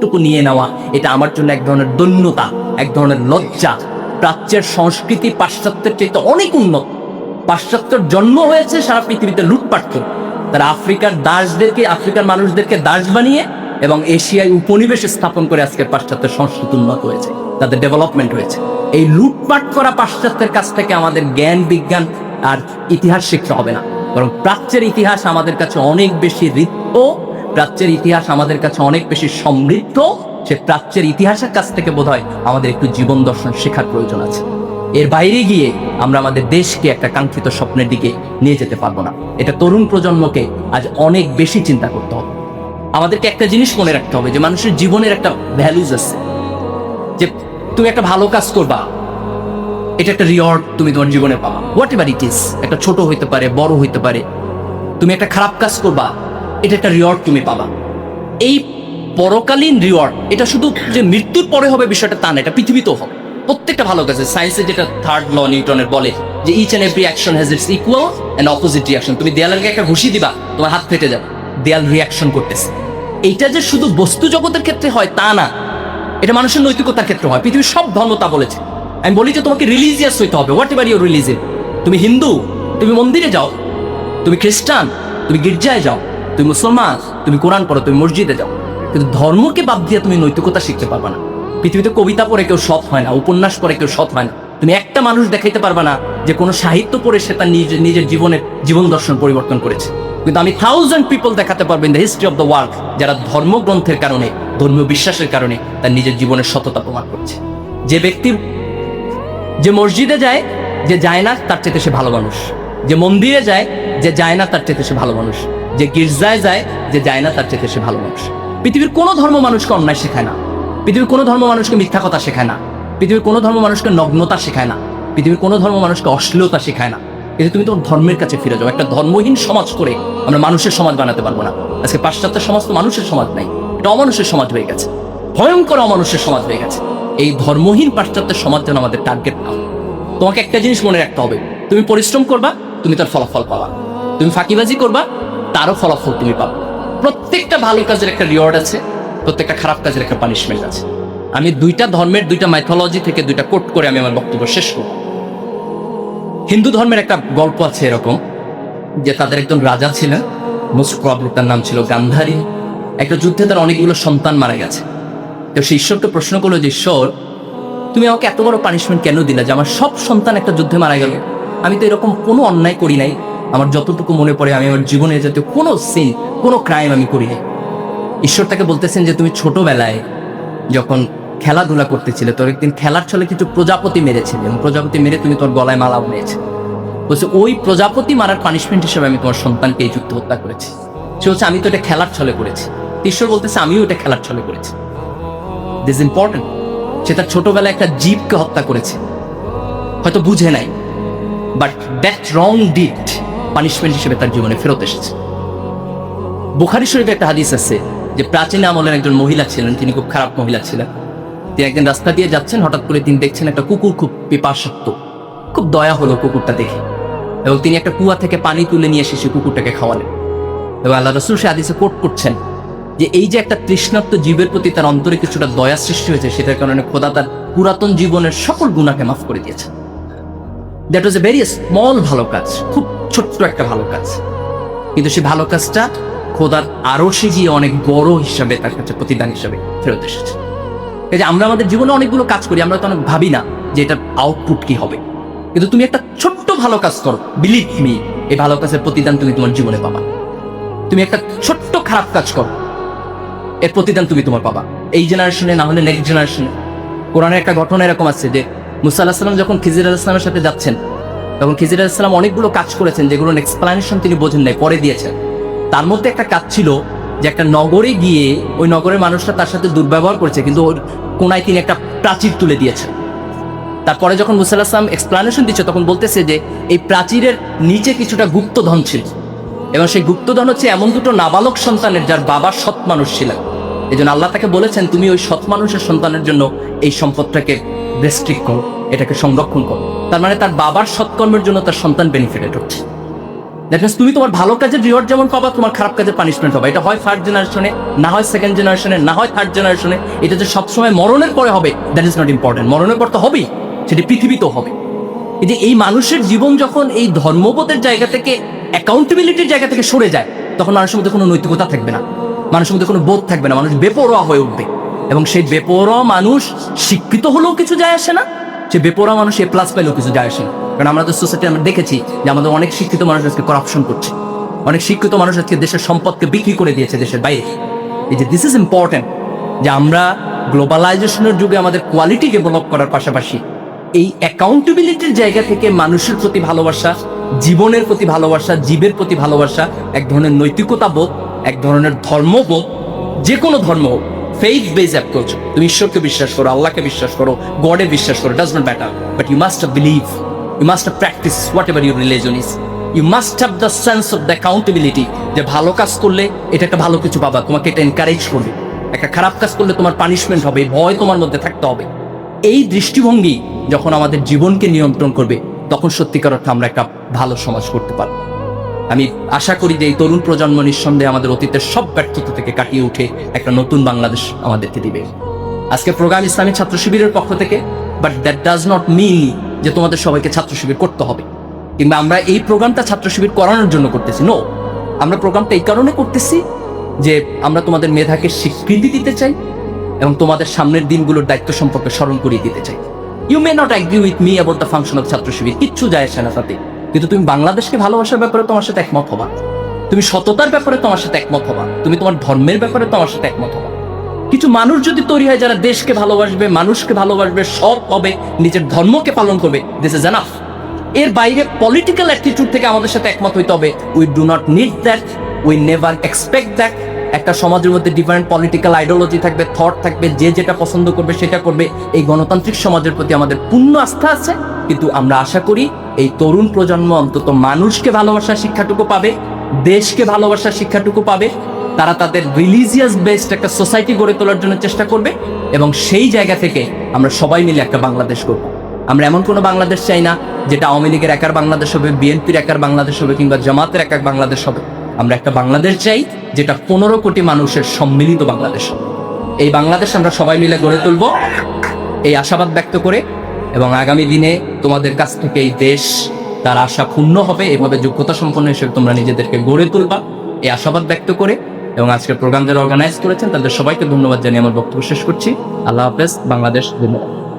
সুযোগটুকু নিয়ে নেওয়া, এটা আমার জন্য এক ধরনের দৈন্যতা, এক ধরনের লজ্জা। প্রাচ্যের সংস্কৃতি পাশ্চাত্যের চাইতে অনেক উন্নত। পাশ্চাত্যের জন্ম হয়েছে সারা পৃথিবীতে লুটপাট করে তারা আফ্রিকার দাসদেরকে, আফ্রিকার মানুষদেরকে দাস বানিয়ে এবং এশিয়ায় উপনিবেশ স্থাপন করে আজকের পাশ্চাত্যের সংস্কৃতি উন্নত হয়েছে, তাদের ডেভেলপমেন্ট হয়েছে। এই লুটপাট করা পাশ্চাত্যের কাছ থেকে আমাদের জ্ঞান, বিজ্ঞান আর ইতিহাস শিখতে হবে না। বরং প্রাচ্যের ইতিহাস আমাদের কাছে অনেক বেশি ঋদ্ধ প্রাচ্যের ইতিহাস আমাদের কাছে অনেক বেশি সমৃদ্ধ। সে প্রাচ্যের ইতিহাসের কাছ থেকে বোধ আমাদের একটু জীবন দর্শন শেখার প্রয়োজন আছে। এর বাইরে গিয়ে আমরা আমাদের দেশকে একটা কাঙ্ক্ষিত স্বপ্নের দিকে নিয়ে যেতে পারব না। এটা তরুণ প্রজন্মকে আজ অনেক বেশি চিন্তা করতে হবে। আমাদেরকে একটা জিনিস মনে রাখতে হবে যে মানুষের জীবনের একটা ভ্যালুজ আছে। যে তুমি একটা ভালো কাজ করবা, এটা একটা রিওয়ার্ড তুমি তোমার জীবনে পাবা। হোয়াট এভার ইট ইস একটা ছোট হইতে পারে, বড় হইতে পারে। তুমি একটা খারাপ কাজ করবা এটা একটা রিওয়ার্ড তুমি পাবা। এই পরকালীন রিওয়ার্ড এটা শুধু যে মৃত্যুর পরে হবে বিষয়টা তা না, এটা পৃথিবীতেও হবে। প্রত্যেকটা ভালো কাজে সায়েন্সে যেটা থার্ড ল নিউটনের বলে যে each and every action has its equal and opposite reaction তুমি দেয়ালের একটা ঘুষি দিবা, তোমার হাত ফেটে যাবে। দেয়াল রিয়াকশন করতেছে। এইটা যে শুধু বস্তু জগতের ক্ষেত্রে হয় তা না, এটা মানুষের নৈতিকতার ক্ষেত্রে হয়। পৃথিবীর সব ধর্ম তা বলেছে। আমি বলি যে তোমাকে রিলিজিয়াস হইতে হবে। হোয়াট এভার ইউর রিলিজিয়ন তুমি হিন্দু, তুমি মন্দিরে যাও। তুমি খ্রিস্টান, তুমি গির্জায় যাও। তুমি মুসলমান, তুমি কোরআন পড়ো, তুমি মসজিদে যাও। কিন্তু ধর্মকে বাদ দিয়ে তুমি নৈতিকতা শিখতে পারবে না। পৃথিবীতে কবিতা পড়ে কেউ সৎ হয় না, উপন্যাস পড়ে কেউ সৎ হয় না। তুমি একটা মানুষ দেখাইতে পারবে না যে কোনো সাহিত্য পড়ে সে তার নিজের নিজের জীবনের জীবন দর্শন পরিবর্তন করেছে। কিন্তু আমি থাউজেন্ড পিপল দেখাতে পারব in the history of the world যারা ধর্মগ্রন্থের কারণে, ধর্মীয় বিশ্বাসের কারণে তার নিজের জীবনের সততা প্রমাণ করছে। যে ব্যক্তি যে মসজিদে যায়, যে যায় না, তার চেয়ে সে ভালো মানুষ। যে মন্দিরে যায়, যে যায় না, তার চেয়ে সে ভালো মানুষ। যে গির্জায় যায়, যে যায় না, তার চেয়ে সে ভালো মানুষ। পৃথিবীর কোনো ধর্ম মানুষকে অন্যায় শেখায় না। পৃথিবীর কোনো ধর্ম মানুষকে মিথ্যা কথা শেখায় না। পৃথিবীর কোনো ধর্ম মানুষকে নগ্নতা শেখায় না। পৃথিবীর কোনো ধর্ম মানুষকে অশ্লীলতা শেখায় না। কিন্তু তুমি তোমার ধর্মের কাছে ফিরে যাও। একটা ধর্মহীন সমাজ করে আমরা মানুষের সমাজ বানাতে পারব না। আজকে পাশ্চাত্যের সমাজ তো মানুষের সমাজ নাই। এটা অমানুষের সমাজ হয়ে গেছে। ভয়ঙ্কর অমানুষের সমাজ হয়ে গেছে। এই ধর্মহীন পাশ্চাত্যের সমাজ যেন আমাদের টার্গেট না তোমাকে একটা জিনিস মনে রাখতে হবে। তুমি পরিশ্রম করবা, তুমি তার ফলাফল পাবা। তুমি ফাঁকিবাজি করবা তারও ফলাফল তুমি পাবা। প্রত্যেকটা ভালো কাজের একটা রিওয়ার্ড আছে, প্রত্যেকটা খারাপ কাজের একটা পানিশমেন্ট আছে। আমি দুইটা ধর্মের, দুইটা মাইথোলজি থেকে দুইটা কোট করে আমি আমার বক্তব্য শেষ করব। হিন্দু ধর্মের একটা গল্প আছে এরকম, যে তাদের একজন রাজা ছিলেন মোস্ট প্রবলি তার নাম ছিল গান্ধারী। একটা যুদ্ধে তার অনেকগুলো সন্তান মারা গেছে। তো সে ঈশ্বরকে প্রশ্ন করল যে, ঈশ্বর, তুমি আমাকে এত বড় পানিশমেন্ট কেন দিলা? যে আমার সব সন্তান একটা যুদ্ধে মারা গেল। আমি তো এরকম কোনো অন্যায় করি নাই। আমার যতটুকু মনে পড়ে, আমি আমার জীবনে যাতে কোনো সিন কোনো ক্রাইম আমি করি নাই ঈশ্বর তাকে বলতেছেন যে, তুমি ছোটবেলায় যখন খেলাধুলা করতেছিলে, তোর একদিন খেলার ছলে কিছু প্রজাপতি মেরেছিলে প্রজাপতি মেরে তুমি তোর গলায় মালা বানিয়েছে বলছে, ওই প্রজাপতি মারার পানিশমেন্ট হিসেবে আমি তোমার সন্তানকে এই যুক্ত হত্যা করেছি। সে হচ্ছে আমি তো এটা খেলার ছলে করেছি। ঈশ্বর বলতেছে, আমিও এটা খেলার ছলে করেছি। দিস ইম্পর্টেন্ট সে তার ছোটবেলায় একটা জীবকে হত্যা করেছে। হয়তো বুঝে নাই but that wrong deed punishment হিসেবে তার জীবনে ফেরত এসেছে। বুখারি শরীফে একটা হাদিস আছে যে প্রাচীন আমলের একজন মহিলা ছিলেন, তিনি খুব খারাপ মহিলা ছিলেন। তিনি একদিন রাস্তা দিয়ে যাচ্ছেন, হঠাৎ করে তিনি দেখছেন একটা কুকুর খুব পিপাসক্ত, খুব দয়া হলো কুকুরটা দেখে। এবং তিনি একটা কুয়া থেকে পানি তুলে নিয়ে এসে সেই কুকুরটাকে খাওয়ালেন। এবং আল্লাহ রসুল সে হাদিসে কোট করছেন যে এই যে একটা তৃষ্ণাত্ম জীবের প্রতি তার অন্তরে কিছুটা দয়া সৃষ্টি হয়েছে, সেটার কারণে খোদা তার পুরাতন জীবনের সকল গুণাকে মাফ করে দিয়েছে that was a very small ভালো কাজ, খুব ছোট্ট একটা ভালো কাজ। কিন্তু সেই ভালো কাজটা খোদার আরও সে গিয়ে অনেক বড় হিসাবে তার কাছে প্রতিদান হিসাবে ফেরত এসেছে। এই যে আমরা আমাদের জীবনে অনেকগুলো কাজ করি, আমরা তো অনেক ভাবি না যে এটার আউটপুট কি হবে। কিন্তু তুমি একটা ছোট্ট ভালো কাজ করো বিলিভ মি এই ভালো কাজের প্রতিদান তুমি তোমার জীবনে পাবা। তুমি একটা ছোট্ট খারাপ কাজ করো, এর প্রতিদান তুমি তোমার পাবা। এই জেনারেশনে না হলে নেক্সট জেনারেশনে কোরআনের একটা ঘটনা এরকম আছে যে মুসা আলাহিসাল্লাম যখন খিজির আলাহিসামের সাথে যাচ্ছেন তখন খিজির আলাহিসাল্লাম অনেকগুলো কাজ করেছেন যেগুলোর এক্সপ্লানেশন তিনি বোঝেন নাই, পরে দিয়েছেন। তার মধ্যে একটা কাজ ছিল যে একটা নগরে গিয়ে ওই নগরের মানুষরা তার সাথে দুর্ব্যবহার করেছে, কিন্তু ওর কোনায় তিনি একটা প্রাচীর তুলে দিয়েছেন। তারপরে যখন মুসা আলাহিসাম এক্সপ্লানেশন দিচ্ছে, তখন বলতেছে যে এই প্রাচীরের নিচে কিছুটা গুপ্তধন ছিল এবং সেই গুপ্তধন হচ্ছে এমন দুটো নাবালক সন্তানের যার বাবা সৎ মানুষ ছিলেন। এই আল্লাহ তাকে বলেছেন, তুমি ওই সৎ মানুষের সন্তানের জন্য এই সম্পদটাকে রেস্ট্রিক্ট করো। এটাকে সংরক্ষণ করো। তার মানে তার বাবার সৎকর্মের জন্য তার সন্তান বেনিফিটেড হচ্ছে তুমি তোমার ভালো কাজের রিওয়ার্ড যেমন পাবা, তোমার খারাপ কাজের পানিশমেন্ট হবে এটা হয় ফার্স্ট জেনারেশনে না হয় সেকেন্ড জেনারেশনে না হয় থার্ড জেনারেশনে এটা যে সবসময় মরণের পরে হবে দ্যাট ইজ নট ইম্পর্টেন্ট মরণের পর তো হবেই, সেটি পৃথিবীতেও হবে। এই যে এই মানুষের জীবন যখন এই ধর্মবোধের জায়গা থেকে অ্যাকাউন্টেবিলিটির জায়গা থেকে সরে যায়, তখন মানুষের মধ্যে কোনো নৈতিকতা থাকবে না। মানুষের মধ্যে কোনো বোধ থাকবে না। মানুষ বেপরোয়া হয়ে উঠবে। এবং সেই বেপরোয়া মানুষ শিক্ষিত হলেও কিছু যায় আসে না সে বেপরোয়া মানুষ এ প্লাস পেলেও কিছু যায় আসে কারণ আমাদের সোসাইটি আমরা দেখেছি যে আমাদের অনেক শিক্ষিত মানুষ আজকে করাপশন করছে। অনেক শিক্ষিত মানুষ আজকে দেশের সম্পদকে বিক্রি করে দিয়েছে দেশের বাইরে। এই যে দিস ইজ ইম্পর্টেন্ট যে আমরা গ্লোবালাইজেশনের যুগে আমাদের কোয়ালিটি ডেভেলপ করার পাশাপাশি এই অ্যাকাউন্টেবিলিটির জায়গা থেকে মানুষের প্রতি ভালোবাসা, জীবনের প্রতি ভালোবাসা, জীবের প্রতি ভালোবাসা, এক ধরনের নৈতিকতা বোধ, এক ধরনের ধর্মবোধ যে কোনো ধর্ম ফেইথ বেজ অ্যাপ্রোচ তুমি ঈশ্বরকে বিশ্বাস করো, আল্লাহকে বিশ্বাস করো গডে বিশ্বাস করো does not matter but you must have believe you must have practice whatever your religion is you must have the sense of the accountability যে ভালো কাজ করলে এটা একটা ভালো কিছু পাবা, তোমাকে এটা এনকারেজ করবে। একটা খারাপ কাজ করলে তোমার পানিশমেন্ট হবে, ভয় তোমার মধ্যে থাকতে হবে। এই দৃষ্টিভঙ্গি যখন আমাদের জীবনকে নিয়ন্ত্রণ করবে, তখন সত্যিকার অর্থে আমরা একটা ভালো সমাজ করতে পারব। আমি আশা করি যে এই তরুণ প্রজন্ম নিঃসন্দেহে আমাদের অতীতের সব ব্যর্থতা থেকে কাটিয়ে উঠে একটা নতুন বাংলাদেশ আমাদেরকে দিবে। আজকে প্রোগ্রাম ইসলামী ছাত্র শিবিরের পক্ষ থেকে but that does not mean যে তোমাদের সবাইকে ছাত্র শিবির করতে হবে। কিংবা আমরা এই প্রোগ্রামটা ছাত্র শিবির করানোর জন্য করতেছি। নো আমরা প্রোগ্রামটা এই কারণে করতেছি যে আমরা তোমাদের মেধাকে স্বীকৃতি দিতে চাই এবং তোমাদের সামনের দিনগুলোর দায়িত্ব সম্পর্কে স্মরণ করিয়ে দিতে চাই। You may not agree with me about the function of Chhatra Shibir, কিচ্ছু যায় আসে না তাতে। কিন্তু তুমি বাংলাদেশকে ভালোবাসার ব্যাপারে তোমার সাথে একমত হবা। তুমি সততার ব্যাপারে তোমার সাথে একমত হবা। তুমি তোমার ধর্মের ব্যাপারে তোমার সাথে একমত হবা। কিছু মানুষ যদি তৈরি হয় যারা দেশকে ভালোবাসবে, মানুষকে ভালোবাসবে, সৎ হবে, নিজের ধর্মকে পালন করবে দিস ইজ এনাফ এর বাইরে পলিটিক্যাল অ্যাটিটিউড থেকে আমাদের সাথে একমত হইতে হবে। We do not need that we never expect that একটা সমাজের মধ্যে ডিফারেন্ট পলিটিক্যাল আইডিওলজি থাকবে থট থাকবে, যে যেটা পছন্দ করবে, সেটা করবে। এই গণতান্ত্রিক সমাজের প্রতি আমাদের পূর্ণ আস্থা আছে। কিন্তু আমরা আশা করি এই তরুণ প্রজন্ম অন্তত মানুষকে ভালোবাসার শিক্ষাটুকু পাবে, দেশকে ভালোবাসার শিক্ষাটুকু পাবে, তারা তাদের রিলিজিয়াস বেসড একটা সোসাইটি গড়ে তোলার জন্য চেষ্টা করবে এবং সেই জায়গা থেকে আমরা সবাই মিলে একটা বাংলাদেশ করব আমরা এমন কোনো বাংলাদেশ চাই না যেটা আওয়ামী লীগের একার বাংলাদেশ হবে, বিএনপির একার বাংলাদেশ হবে কিংবা জামাতের একার বাংলাদেশ হবে। আমরা একটা বাংলাদেশ চাই যেটা পনেরো কোটি মানুষের সম্মিলিত বাংলাদেশ এই বাংলাদেশ আমরা সবাই মিলে গড়ে তুলব। এই আশাবাদ ব্যক্ত করে এবং আগামী দিনে তোমাদের কাছ থেকে এই দেশ তার আশা পূর্ণ হবে। এভাবে যোগ্যতা সম্পন্ন হিসেবে তোমরা নিজেদেরকে গড়ে তুলবা। এই আশাবাদ ব্যক্ত করে এবং আজকের প্রোগ্রাম যারা অর্গানাইজ করেছেন, তাদের সবাইকে ধন্যবাদ জানিয়ে আমার বক্তব্য শেষ করছি। আল্লাহ হাফেজ, বাংলাদেশ ধন্যবাদ